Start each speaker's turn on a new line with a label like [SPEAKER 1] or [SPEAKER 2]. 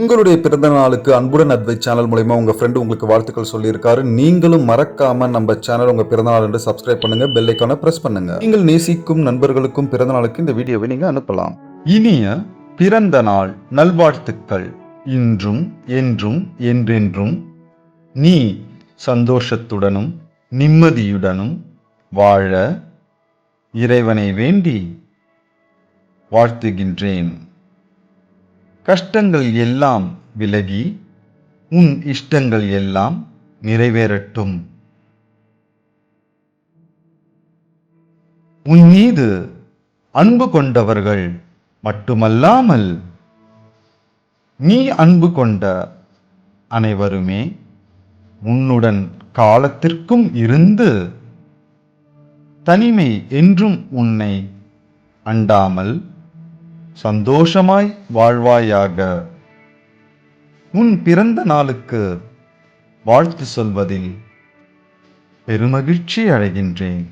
[SPEAKER 1] உங்களுடைய பிறந்த நாளுக்கு அன்புடன் அட்வைஸ் சேனல் மூலயமா உங்கள் ஃப்ரெண்டு உங்களுக்கு வாழ்த்துக்கள் சொல்லியிருக்காரு. நீங்களும் மறக்காம நம்ம சேனல் உங்கள் பிறந்த நாள் என்று சப்ஸ்கிரைப் பண்ணுங்க பெல் ஐக்கானை பிரஸ் பண்ணுங்க. நீங்கள் நேசிக்கும் நண்பர்களுக்கும் பிறந்த நாளுக்கு இந்த வீடியோவை நீங்கள் அனுப்பலாம்.
[SPEAKER 2] இனிய பிறந்த நாள் நல்வாழ்த்துக்கள். இன்றும் என்றும் என்றென்றும் நீ சந்தோஷத்துடனும் நிம்மதியுடனும் வாழ இறைவனை வேண்டி வாழ்த்துகின்றேன். கஷ்டங்கள் எல்லாம் விலகி உன் இஷ்டங்கள் எல்லாம் நிறைவேறட்டும். உன் மீது அன்பு கொண்டவர்கள் மட்டுமல்லாமல் நீ அன்பு கொண்ட அனைவருமே உன்னுடன் காலத்திற்கும் இருந்து தனிமை என்றும் உன்னை அண்டாமல் சந்தோஷமாய் வாழ்வாயாக. உன் பிறந்த நாளுக்கு வாழ்த்து சொல்வதில் பெருமகிழ்ச்சி அடைகின்றேன்.